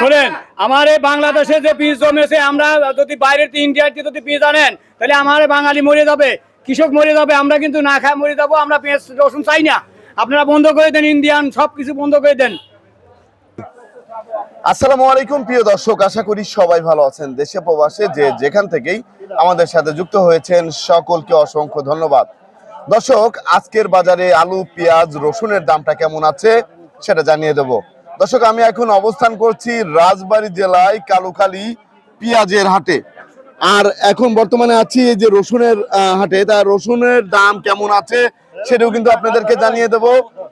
শোনেন আমার এই বাংলাদেশে যে বীজ জমেছে আমরা যদি বাইরের ইন্ডিয়ার যদি বীজ আনেন তাহলে আমার বাঙালি মরে যাবে কৃষক মরে যাবে আমরা কিন্তু না খায় মরে যাব আমরা পেঁয়াজ রসুন চাই না। আপনারা বন্ধ করে দেন ইন্ডিয়ান সব কিছু বন্ধ করে দেন। আসসালামু আলাইকুম প্রিয় দর্শক আশা করি সবাই ভালো আছেন দেশে প্রবাসে যে যেখান থেকেই আমাদের সাথে যুক্ত হয়েছেন সকলকে অসংখ্য ধন্যবাদ। দর্শক আজকের বাজারে আলু পেঁয়াজ রসুনের দামটা কেমন আছে সেটা জানিয়ে দেব। দর্শক, আমি এখন অবস্থান করছি রাজবাড়ী জেলায়, কালুখালী পেঁয়াজের হাটে। আর এখন বর্তমানে আছি এই যে রসুনের হাটে। তা রসুনের দাম কেমন আছে সেটাও কিন্তু আপনাদেরকে জানিয়ে দেব।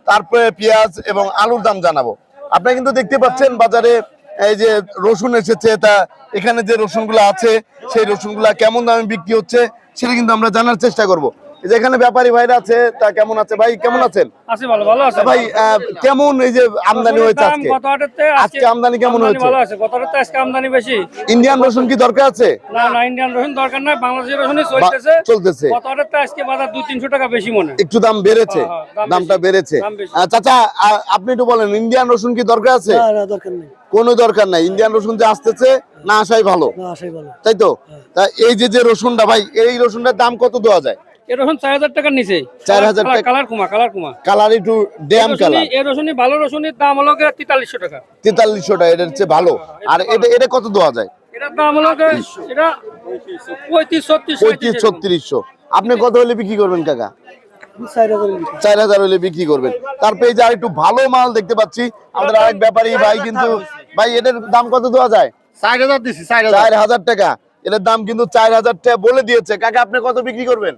তারপরে পেঁয়াজ এবং আলুর দাম জানাব। আপনারা কিন্তু দেখতে পাচ্ছেন বাজারে এই যে রসুন এসেছে। তা এখানে যে রসুনগুলো আছে, সেই রসুনগুলা কেমন দামে বিক্রি হচ্ছে সেটা কিন্তু আমরা জানার চেষ্টা করব। এই যে এখানে ব্যাপারী ভাইরা আছে তা কেমন আছে ভাই? কেমন আছেন? আছে ভালো ভালো আছে। ভাই কেমন এই যে আমদানি হয়েছে আজকে? আজকে আমদানি কেমন হয়েছে? ভালো আছে। গত আজকে আমদানি বেশি। ইন্ডিয়ান রসুন কি দরকার আছে? না না ইন্ডিয়ান রসুন দরকার নাই বাংলাদেশের রসুনই চলতেছে। চলতেছে। গত আজকে বাজার দুই তিনশো টাকা বেশি মনে একটু দাম বেড়েছে হ্যাঁ, হ্যাঁ, দাম দামটা বেড়েছে। চাচা আপনি একটু বলেন ইন্ডিয়ান রসুন কি দরকার আছে? না না দরকার নেই। কোনো দরকার নাই। ইন্ডিয়ান রসুন যে আসতেছে না আসাই ভালো। না আসাই ভালো। তাই তো? তা এই যে যে রসুনটা ভাই এই রসুনটার দাম কত দেওয়া যায়? রসুন চার হাজার টাকার নিচে। 4,000 টাকা। কালার কুমা কালার কুমা। কালার একটু ড্যাম কালার এই রসুনি ভালো রসুনের দাম হলো তেতাল্লিশশো টাকা। তেতাল্লিশশো টাকা এটার চেয়ে ভালো। আর এটা এটা কত দেওয়া যায়? এটার দাম হলো এটা পঁয়ত্রিশ ছত্রিশ পঁয়ত্রিশ ছত্রিশশো। আপনি কত হলে বিক্রি করবেন কাকা? চার হাজার। হলে বিক্রি করবেন। তারপরে এই যে একটু ভালো মাল দেখতে পাচ্ছি। আমাদের আরেক ব্যাপারী ভাই কিন্তু ভাই এটার দাম কত দেওয়া যায়? চার হাজার দিছি চার হাজার টাকা। এটার দাম কিন্তু চার হাজার টাকা বলে দিয়েছে। কাকা আপনি কত বিক্রি করবেন?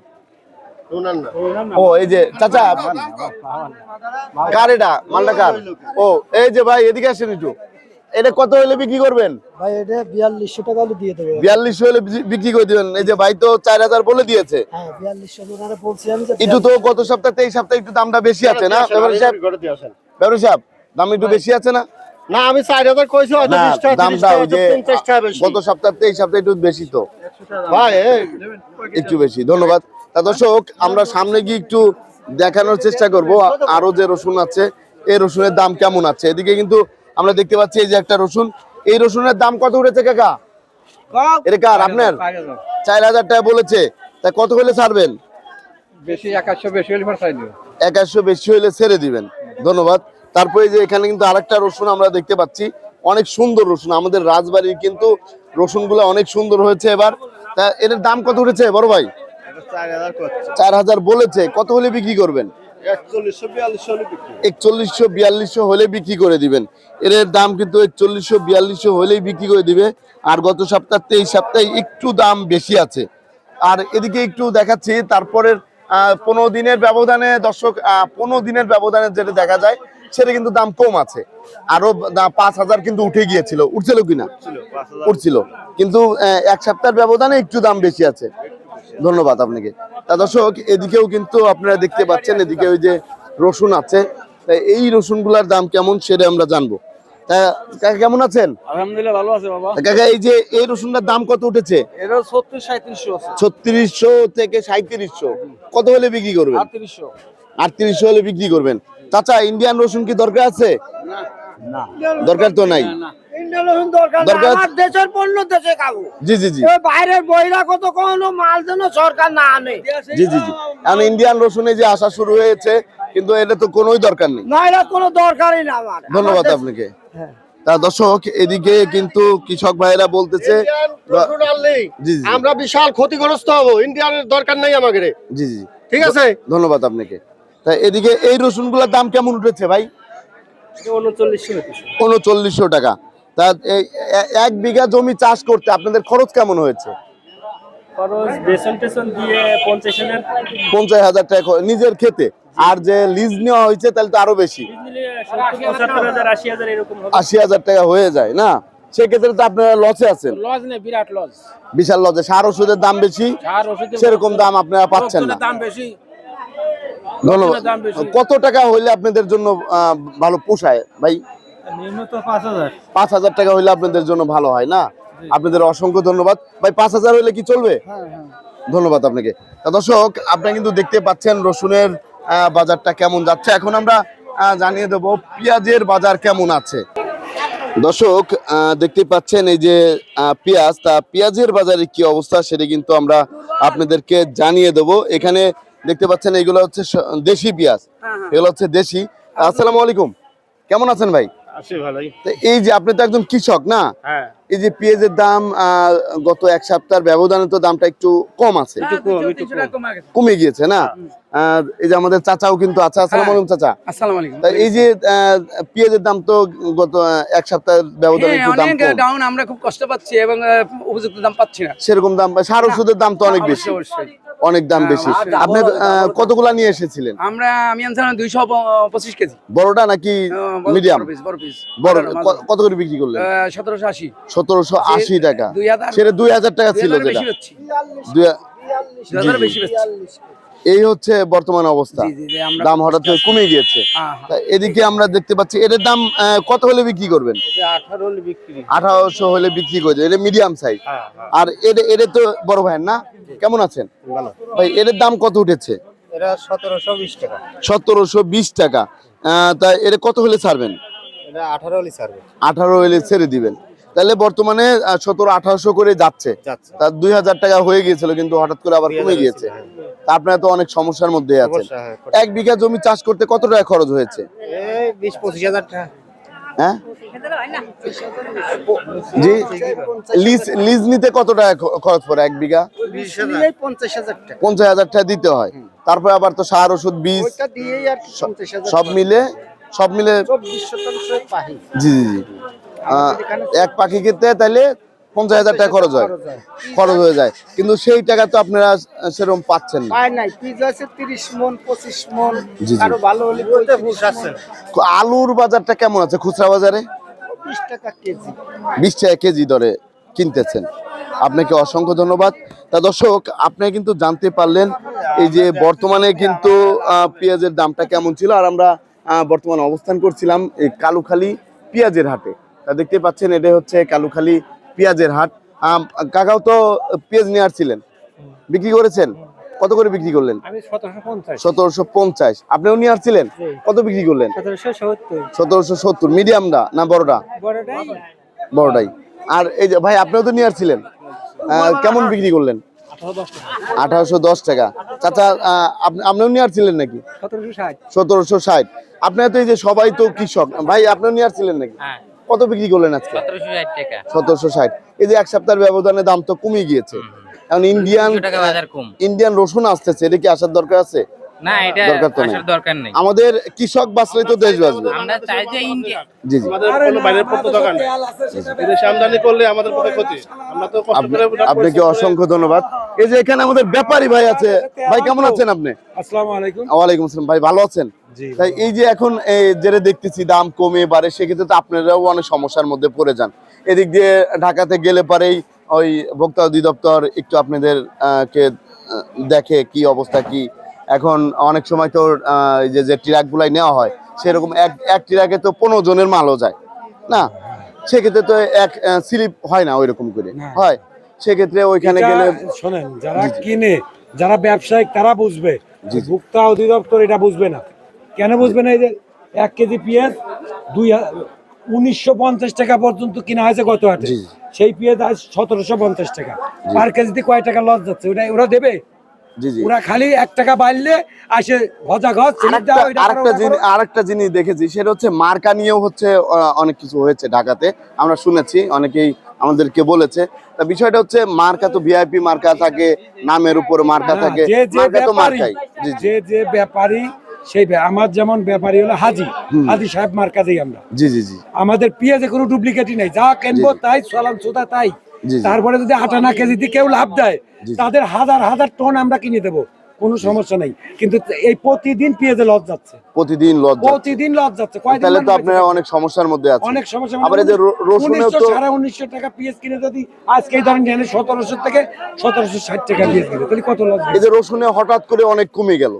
ও এই যে চাচা কার এটা? মালটা কার? ও এই যে ভাই এদিকে আসেন একটু। এটা কত হলে বিক্রি করবেন? ভাই এটা বিয়াল্লিশশো টাকা হলে দিয়ে দেবে। বিয়াল্লিশ হলে বিক্রি করে দিবেন। এই যে ভাই তো চার হাজার বলে দিয়েছে। হ্যাঁ একটু তো গত সপ্তাহে এই সপ্তাহে একটু দামটা বেশি আছে না। ব্যবসায়ী সাহেব দাম একটু বেশি আছে না? না আমি চার হাজার কইছি হয়তো যে। গত সপ্তাহে এই সপ্তাহে একটু বেশি তো। ভাই একটু বেশি ধন্যবাদ। তা দর্শক আমরা সামনে গিয়ে একটু দেখানোর চেষ্টা করব আরও যে রসুন আছে এই রসুনের দাম কেমন আছে? এদিকে কিন্তু আমরা দেখতে পাচ্ছি এই যে একটা রসুন। এই রসুনের দাম কত উঠেছে কাকা? এটা কার আপনার? চার হাজার টাকা বলেছে। তা কত হলে ছাড়বেন? বেশি একাশশো বেশি হলে ছেড়ে দিবেন। ধন্যবাদ। তারপরে যে এখানে কিন্তু আরেকটা রসুন আমরা দেখতে পাচ্ছি। অনেক সুন্দর রসুন। আমাদের রাজবাড়ির কিন্তু রসুনগুলো অনেক সুন্দর হয়েছে এবার। তা এটার দাম কত উঠেছে বড় ভাই? চার হাজার বলেছে। কত হলে বিক্রি করবেন? একচল্লিশশো, বিয়াল্লিশশো হলে বিক্রি। করে দিবেন। এর দাম কিন্তু একচল্লিশশো বিয়াল্লিশশো হলেই বিক্রি করে দিবে। আর গত সপ্তাহ এই সপ্তাহে একটু দাম বেশি আছে। আর এদিকে একটু দেখাচ্ছি তারপরের আহ, পনেরো দিনের ব্যবধানে দর্শক পনেরো দিনের ব্যবধানে যেটা দেখা যায় সেটা কিন্তু দাম কম আছে। আরও পাঁচ হাজার কিন্তু উঠে গিয়েছিল। উঠছিল কিনা? উঠছিল কিন্তু এক সপ্তাহের ব্যবধানে একটু দাম বেশি আছে। ধন্যবাদ আপনাকে। তা দর্শক এদিকেও কিন্তু আপনারা দেখতে পাচ্ছেন এদিকে ওই যে রসুন আছে। তা এই রসুনগুলার দাম কেমন সেটা আমরা জানব। কাকা কেমন আছেন? আলহামদুলিল্লাহ ভালো আছে বাবা। কাকা এই যে এই রসুনটার দাম কত উঠেছে? এটা সত্তর সাঁত্রিশশো আছে। ছত্রিশশো থেকে সাঁত্রিশশো কত হলে বিক্রি করবেন? আটত্রিশশো। আটত্রিশশো হলে বিক্রি করবেন। চাচা ইন্ডিয়ান রসুন কি দরকার আছে? দরকার তো নাই। ইন্ডিয়ান রসুন যে আসা শুরু হয়েছে কিন্তু এটা তো কোনোই দরকার নেই। কোনো দরকারই না ধন্যবাদ আপনাকে। হ্যাঁ। তা দর্শক এদিকে কিন্তু কৃষক ভাইরা বলতেছে আমরা বিশাল ক্ষতিগ্রস্ত হব। ইন্ডিয়ানের দরকার নেই আমাদের। জি জি ঠিক আছে? ধন্যবাদ আপনাকে। তা এদিকে এই রসুনগুলোর দাম কেমন উঠেছে ভাই? উনচল্লিশশো টাকা। তা এক বিঘা জমি চাষ করতে আপনাদের খরচ কেমন হয়েছে? পঞ্চাশ হাজার। টাকা নিজের খেতে? আর যে লিজ নেওয়া হয়েছে তাহলে তো আরও বেশি। আশি হাজার টাকা হয়ে যায় না? সেক্ষেত্রে তো আপনারা লসে আছেন। লজ নেই বিরাট লজ বিশাল লসে সার ওষুধের দাম বেশি? সেরকম দাম আপনারা পাচ্ছেন না। দাম বেশি। ধন্যবাদ কত টাকা হইলে আপনাদের জন্য ভালো পোষায়? ভাই পাঁচ হাজার। টাকা হইলে আপনাদের জন্য ভালো হয় না? আপনাদের অসংখ্য ধন্যবাদ। ভাই পাঁচ হাজার হইলে কি চলবে? ধন্যবাদ আপনাকে। তা দর্শক আপনারা কিন্তু দেখতে পাচ্ছেন রসুনের বাজারটা কেমন যাচ্ছে। এখন আমরা জানিয়ে দেবো পেঁয়াজের বাজার কেমন আছে। দর্শক দেখতে পাচ্ছেন এই যে পেঁয়াজ। তা পেঁয়াজের বাজারে কি অবস্থা সেটা কিন্তু আমরা আপনাদেরকে জানিয়ে দেব। এখানে দেখতে পাচ্ছেন এগুলো হচ্ছে দেশি পেঁয়াজ। এগুলো হচ্ছে দেশি। আসসালামু আলাইকুম। কেমন আছেন ভাই? এই যে আপনি তো একজন কৃষক না? হ্যাঁ। এই যে পেঁয়াজের দাম আহ, গত এক সপ্তাহের ব্যবধানে তো দামটা একটু কম আছে। একটু কম একটু কম। কমে গিয়েছে না? এই যে আমাদের চাচাও কিন্তু আছে। আসসালামু আলাইকুম চাচা। আসসালামু আলাইকুম। এই যে আহ, পেঁয়াজের দাম তো গত এক সপ্তাহের ব্যবধানে হ্যাঁ, একটু দাম কম। ডাউন আমরা খুব কষ্ট পাচ্ছি এবং উপযুক্ত দাম পাচ্ছি না। সেরকম দাম সার ওষুধের দাম তো অনেক বেশি। অনেক দাম বেশি। আপনি কতগুলা নিয়ে এসেছিলেন? আমরা আমি আনছিলাম দুইশো পঁচিশ কেজি। বড়টা নাকি মিডিয়াম? বড় কত করে বিক্রি করলেন? সতেরোশো আশি। সতেরোশো আশি টাকা। সেটা দুই হাজার টাকা ছিল যেটা। দুই হাজার বেশি এই হচ্ছে বর্তমান অবস্থা। দাম হঠাৎ করে কমে গিয়েছে হ্যাঁ, হ্যাঁ। এদিকে আমরা দেখতে পাচ্ছি এটার দাম কত হলে বিক্রি করবেন? আঠারোশো হলে বিক্রি করে এটা মিডিয়াম সাইজ হ্যাঁ হ্যাঁ। আর এটা এটা তো বড় ভাই না? কেমন আছেন? ভাই এটার দাম কত উঠেছে? সতেরোশো বিশ টাকা। তা এটা কত হলে ছাড়বেন? আঠারো হলে ছাড়বে। আঠারো হলে ছেড়ে দিবেন। তাহলে বর্তমানে সতেরো আঠারোশো করে যাচ্ছে। তার দুই হাজার টাকা হয়ে গিয়েছিল কিন্তু হঠাৎ করে আবার কমে গিয়েছে। তা আপনারা তো অনেক সমস্যার মধ্যে আছেন। সমস্যা, হ্যাঁ, এক বিঘা জমি চাষ করতে কত টাকা খরচ হয়েছে? বিশ পঁচিশ হাজার টাকা। হ্যাঁ? জি। লিজ লিজ নিতে কত টাকা খরচ পড়ে এক বিঘা? পঞ্চাশ হাজার টাকা। পঞ্চাশ হাজার টাকা দিতে হয়। তারপরে আবার তো সার ওষুধ বীজ। সব মিলে সব মিলে জি জি জি। এক পাখি কিনতে তাহলে পঞ্চাশ হাজার টাকা খরচ হয়। খরচ হয়ে যায়। কিন্তু সেই টাকা তো আপনারা সেরকম পাচ্ছেন না। তিরিশ মন পঁচিশ মন। আলুর বাজারটা কেমন আছে খুচরা বাজারে? বিশ টাকা কেজি। দরে কিনতেছেন। আপনাকে অসংখ্য ধন্যবাদ। তা দর্শক আপনি কিন্তু জানতে পারলেন এই যে বর্তমানে কিন্তু আহ, পেঁয়াজের দামটা কেমন ছিল। আর আমরা বর্তমানে অবস্থান করছিলাম এই কালুখালী পেঁয়াজের হাটে। দেখতে পাচ্ছেন এটা হচ্ছে কালুখালী পেঁয়াজের হাট। কাকাও তো পেঁয়াজ নিয়ে আসছিলেন। বিক্রি করেছেন? কত করে বিক্রি করলেন? সতেরোশো পঞ্চাশ। আপনিও নিয়ে আসছিলেন? কত বিক্রি করলেন? সতেরোশো সত্তর। মিডিয়ামটা না বড়টা? বড়টাই। আর এই যে ভাই আপনিও তো নিয়ে আসছিলেন? কেমন বিক্রি করলেন? আঠারোশো দশ টাকা। চাচা আপনিও নিয়ে আসছিলেন নাকি? সতেরোশো ষাট। সতেরোশো ষাট। আপনার তো এই যে সবাই তো কৃষক। ভাই আপনিও নিয়ে আসছিলেন নাকি? হ্যাঁ। কত বিক্রি করলেন আজকে? সতেরোশো ষাট এই যে এক সপ্তাহের ব্যবধানে দাম তো কমে গিয়েছে। এখন ইন্ডিয়ান ইন্ডিয়ান রসুন আসতেছে এটা কি আসার দরকার আছে? না এটা দরকার নেই। আসার দরকার নেই। আমাদের কৃষক বাঁচলে তো দেশ বাঁচবে আমরা চাই যে জি জি। আমাদের কোনো বাইরের পক্ষ দোকান নেই। বিদেশে আমদানি করলে আমাদের পক্ষে ক্ষতি। আমরা তো কষ্ট করে আপনাকে অসংখ্য ধন্যবাদ। এই যে এখানে আমাদের ব্যাপারী ভাই আছে। ভাই কেমন আছেন আপনি? আসসালামু আলাইকুম। আসসালাম। ভাই ভালো আছেন? তাই এই যে এখন এই যেটা দেখতেছি দাম কমে বাড়ে সেক্ষেত্রে তো আপনারাও অনেক সমস্যার মধ্যে পড়ে যান। এদিক দিয়ে ঢাকাতে গেলে পরেই ওই ভোক্তা অধিদপ্তর একটু আপনাদের কে দেখে কি অবস্থা কি এখন অনেক সময় তো আহ, এই যে যে ট্রাকগুলাই নেওয়া হয় সেরকম এক এক ট্রাকে তো পনেরো জনের মালও যায় না? সেক্ষেত্রে তো এক স্লিপ হয় না ওই রকম করে হয়? সেক্ষেত্রে ওইখানে গেলে শোনেন যারা কিনে যারা ব্যবসায়িক তারা বুঝবে। ভোক্তা অধিদপ্তর এটা বুঝবে না। কেন বুঝবে না এই যে এক কেজি পেঁয়াজ দুই উনিশশো পঞ্চাশ টাকা পর্যন্ত কিনা হয়েছে গত হাটে। সেই পেঁয়াজ আজ সতেরোশো পঞ্চাশ টাকা। পার কেজিতে কয় টাকা লস যাচ্ছে? ওটা ওরা দেবে? ওরা খালি এক টাকা বাড়লে আসে ভজা ঘর আরেকটা জিনিস আরেকটা জিনিস দেখেছি সেটা হচ্ছে মার্কা নিয়েও হচ্ছে অনেক কিছু হয়েছে ঢাকাতে। আমরা শুনেছি অনেকেই আমাদেরকে বলেছে। তা বিষয়টা হচ্ছে মার্কা তো ভিআইপি মার্কা থাকে নামের উপর মার্কা থাকে যে যে মার্কা তো ব্যাপারী মার্কাই। জি জি। যে যে ব্যাপারী সেই আমার যেমন ব্যাপারী হলো হাজি হাজি সাহেব মার্কা দিই আমরা। জি জি জি। আমাদের পেঁয়াজে কোনো ডুপ্লিকেটই নেই যা কিনবো তাই চলান সুদা তাই। তারপরে যদি আটানা কেজিতে কেউ লাভ দেয়। তাদের হাজার হাজার টন আমরা কিনে দেবো। কোনো সমস্যা নেই। কিন্তু এই প্রতিদিন পেঁয়াজে লস যাচ্ছে। প্রতিদিন লজ্জা প্রতিদিন লস যাচ্ছে। তাহলে তো আপনারা অনেক সমস্যার মধ্যে আছেন। অনেক সমস্যা আবার এই যে র- রসুনেও তো সাড়ে উনিশশো টাকা পেঁয়াজ কিনে যদি আজকে ধরেন জেনে সতেরোশো থেকে সতেরোশো ষাট টাকা পেঁয়াজ কিনে তাহলে কত লস এই যে রসুনে হঠাৎ করে অনেক কমে গেল।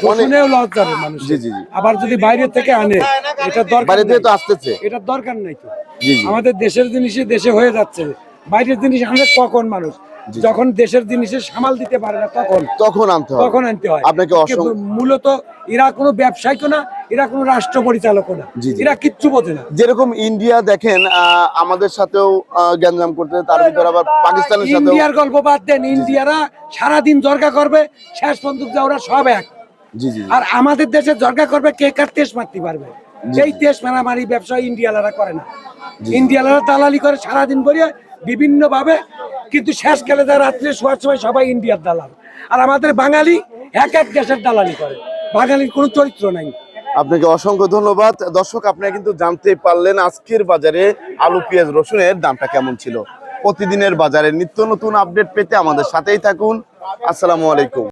শুনেও লস যাবে মানুষ জি, জি, জি। আবার যদি বাইরে থেকে আনে এটা দরকার বাইরে থেকে তো আসতেছে। এটার দরকার নেই তো। জি জি। আমাদের দেশের জিনিসই দেশে হয়ে যাচ্ছে। বাইরের জিনিস আনলে কখন মানুষ। যখন দেশের জিনিসের সামাল দিতে পারে না তখন। তখন আনতে হবে। তখন আনতে হয়। আপনাকে মূলত এরা কোনো ব্যবসায়িক না এরা কোনো রাষ্ট্র পরিচালক না। এরা কিচ্ছু বোঝে না। যেরকম ইন্ডিয়া দেখেন আমাদের সাথেও গ্যাঞ্জাম করতে তার ভিতরে আবার পাকিস্তানের সাথেও ইন্ডিয়ার গল্প বাদ দেন। ইন্ডিয়ারা সারাদিন জর্গা করবে শেষ বন্দুক যা ওরা সব এক। জি জি। আর আমাদের দেশে জর্গা করবে কে কার তেজ মারতে পারবে? সেই তেজ মারামারি ব্যবসা ইন্ডিয়ালারা করে না। ইন্ডিয়ালারা দালালি করে সারাদিন করে বিভিন্ন ভাবে কিন্তু শেষ খেলে যা রাত্রে শোয়ার সময় সবাই ইন্ডিয়ার দালাল। আর আমাদের বাঙালি এক এক দেশের দালালি করে। বাঙালির কোনো চরিত্র নাই। আপনাকে অসংখ্য ধন্যবাদ। দর্শক, আপনারা কিন্তু জানতে পারলেন আজকের বাজারে আলু, পেঁয়াজ, রসুনের দামটা কেমন ছিল। প্রতিদিনের বাজারে নিত্য নতুন আপডেট পেতে আমাদের সাথেই থাকুন। আসসালামু আলাইকুম।